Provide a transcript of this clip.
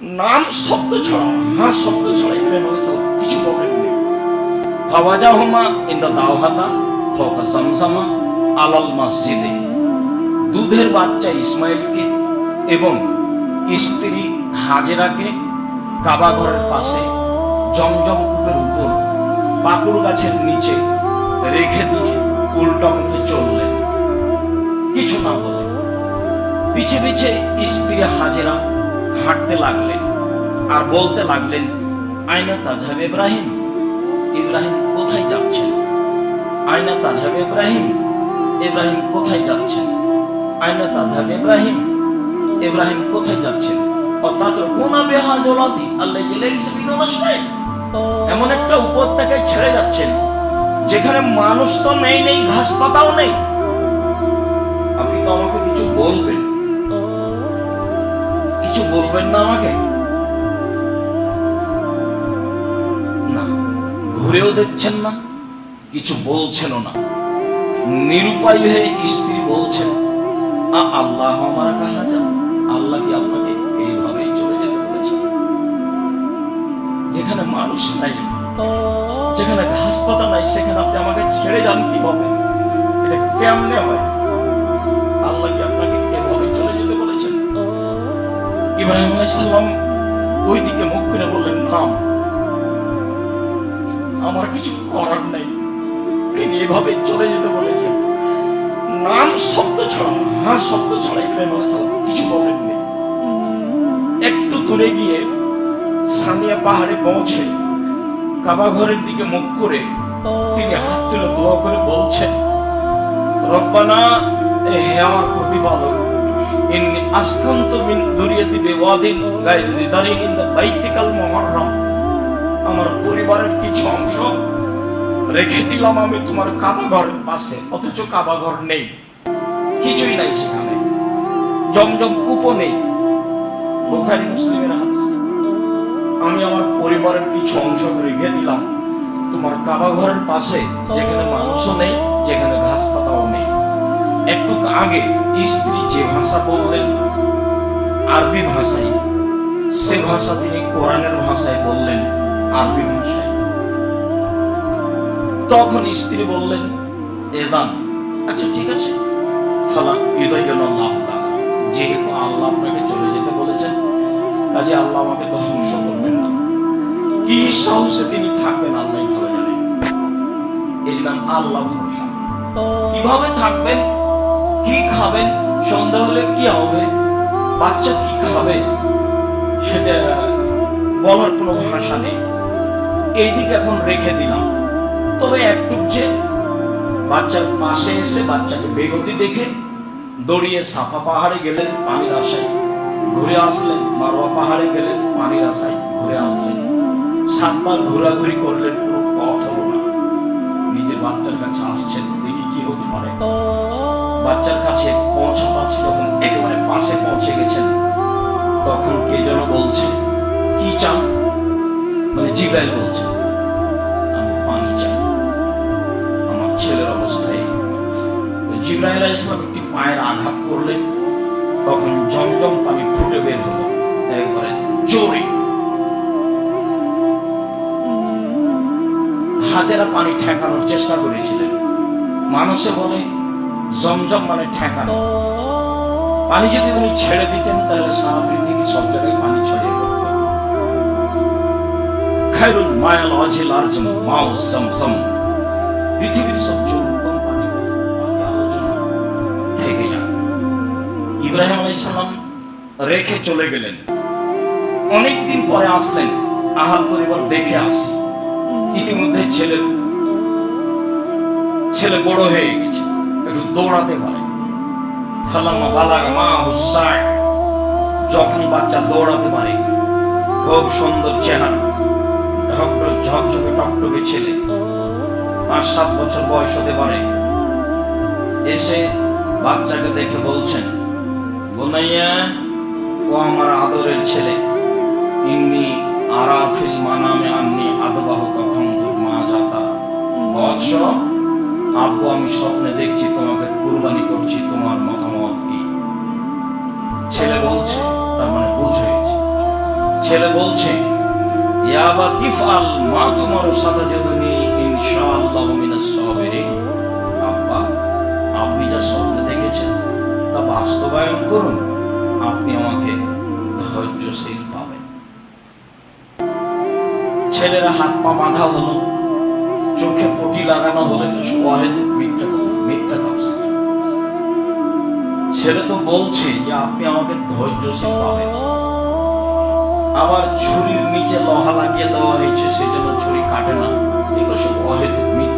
নাম শব্দ ছাড়া হ্যাঁ শব্দ ছাড়া ইব্রাহিম আলাইহিসসালাম কিছু বলেননি ফাওয়াজাহুমা ইনদা দাওহাতা ফাওকা জামজামা আলাল মসজিদে। দুধের বাচ্চা ইসমাইলকে এবং স্ত্রী হাজেরাকে কাবা ঘরের পাশে জমজম কূপের উপর পাকুড় গাছের নিচে রেখে দিয়ে উল্টা মুখে চললেন। কিছু না বলে পিছে পিছে স্ত্রী হাজেরা হাঁটতে লাগলেন আর বলতে লাগলেন, আয়না তাজহাব ইব্রাহিম। ইব্রাহিম কোথায় যাচ্ছেন? আয়না তাজহাব ইব্রাহিম। ইব্রাহিম কোথায় যাচ্ছেন? আয়না তাজহাব ইব্রাহিম। ইব্রাহিম কোথায় যাচ্ছেন? অর্থাৎ কোনা বেহা জলাতি, আল্লাহ জেলে এমন একটা উপত্যকায় ছেড়ে যাচ্ছেন, যেখানে মানুষ তো নেই নেই, ঘাস পাতাও নেই। আপনি তো আমাকে কিছু বলবেন। বলবেন না আমাকে? না, ঘুরেও দেখছেন না, কিছু বলছেন না। নিরুপায় হয়ে স্ত্রী বলছেন আল্লাহ আমার কাহা যান। আল্লাহ কি আপনাকে এইভাবেই চলে যেতে বলেছে যেখানে মানুষ নাই, যেখানে ঘাস পাতা নাই, সেখানে আপনি আমাকে ছেড়ে যান কীভাবে? এটা কেমনে হয়? ইব্রাহিম আলাইসাল্লাম ওই মুখ করে বললেন নাম আমার কিছু করার নেই। তিনি এভাবে চলে যেতে বলেছেন। নাম শব্দ ছাড়া হ্যাঁ শব্দ ছাড়া ইব্রাহিম আলাইসাল্লাম কিছু বলেননি একটু দূরে গিয়ে সানিয়া পাহাড়ে পৌঁছে কাবা ঘরের দিকে মুখ করে তিনি হাত তুলে দোয়া করে বলছেন, রব্বানা হে আমার প্রতিপালক আসকান্ত মিন দুরিয়াতি বিওয়াদিন গায়রি ইন দ্য বাইতিকাল মুহাররম। আমার পরিবারের কিছু অংশ রেখে দিলাম আমি তোমার কাবা ঘরের পাশে, অথচ কাবা ঘর নেই। কিছুই নাই সেখানে। জমজম কূপও নেই। বুখারী মুসলিমের আমি আমার পরিবারের কিছু অংশ রেখে দিলাম। তোমার কাবা ঘরের পাশে যেখানে মানুষও নেই, যেখানে ঘাস পাতাও নেই। একটু আগে স্ত্রী যে ভাষা বললেন, আরবি ভাষায় সে ভাষা তিনি কোরআনের ভাষায় বললেন, আরবি ভাষায়। তখন স্ত্রী বললেন এদান আচ্ছা ঠিক আছে। হৃদয় গেল আল্লাহ যেহেতু আল্লাহ আপনাকে চলে যেতে বলেছেন, কাজে আল্লাহ আমাকে ধ্বংস করবেন না। কি সাহসে তিনি থাকবেন আল্লাহ ভালো জানেন। এর নাম আল্লাহ কীভাবে থাকবেন? কি খাবেন? সন্ধ্যা হলে কি হবে? বাচ্চা কি খাবে? সেটা বলার কোনো ভাষা নেই। এইদিকে এখন রেখে দিলাম। তবে একটু যে বাচ্চার পাশে এসে বাচ্চাকে বেগতি দেখে দড়িয়ে সাফা পাহাড়ে গেলেন, পানির আশায় ঘুরে আসলেন, মারোয়া পাহাড়ে গেলেন, পানির আশায় ঘুরে আসলেন। সাতবার ঘোরাঘুরি করলেন, কোনো পথ হলো না। নিজের বাচ্চার কাছে আসছেন, দেখি কি হতে পারে। পৌঁছে গেছেন। তখন কে যেন বলছে, কি চান মানে জিব্রাইল বলছে, আমি পানি চাই। আমার ছেলের অবস্থায়। জিব্রাইল ইসলাম একটি পায়ের আঘাত করলেন। তখন জমজম পানি ফুটে বের হলো। একবারে জোরে! হাজারা পানি ঠেকানোর চেষ্টা করেছিলেন। মানুষে বলে, জমজম মানে ঠেকানো। পানি যদি উনি ছেড়ে দিতেন, তাহলে সারা পৃথিবী সব জায়গায় পানি ছড়িয়ে পড়ত। খায়রুল মায়াল অজিল পৃথিবীর সবচেয়ে উত্তম পানি থেকে যাক। ইব্রাহিম রেখে চলে গেলেন। অনেকদিন পরে আসলেন, আহার পরিবার দেখে আসি। ইতিমধ্যে ছেলের ছেলে বড় হয়ে গেছে, একটু দৌড়াতে পারে। মা যখন বাচ্চা দৌড়াতে পারে, খুব সুন্দর চেহারা। ঝকঝকে টকটকে ছেলে। পাঁচ সাত বছর বয়স হতে পারে। এসে বাচ্চাকে দেখে বলছেন, বোনাইয়া, ও আমার আদরের ছেলে। ইন্নি আরাফিল মানামে আন্নি আদবাহ কখন মা যাতা বৎস আব্বু, আমি স্বপ্নে দেখছি তোমাকে কুরবানি করছি, তোমার মতামত কি? ছেলে বলছে, তার মানে বুঝ হয়েছে। ছেলে বলছে ইয়াবা তিফআল মা তোমার সাতাজাদুনি ইনশাআল্লাহ মিনাস সাবিরিন। আব্বা, আপনি যা স্বপ্নে দেখেছেন, তা বাস্তবায়ন করুন। আপনি আমাকে ধৈর্যশীল পাবেন। ছেলেরা হাত পা বাঁধা হলো। চোখে লাগানো হলে? অহেতুক মিথ্যা মিথ্যা তাফসীর ছেলে তো বলছে যে আপনি আমাকে ধৈর্যশীল পাবেন। আবার ছুরির নিচে লোহা লাগিয়ে দেওয়া হয়েছে, সেজন্য ছুরি কাটে না। এগুলো সব অহেতুক মিথ্যা।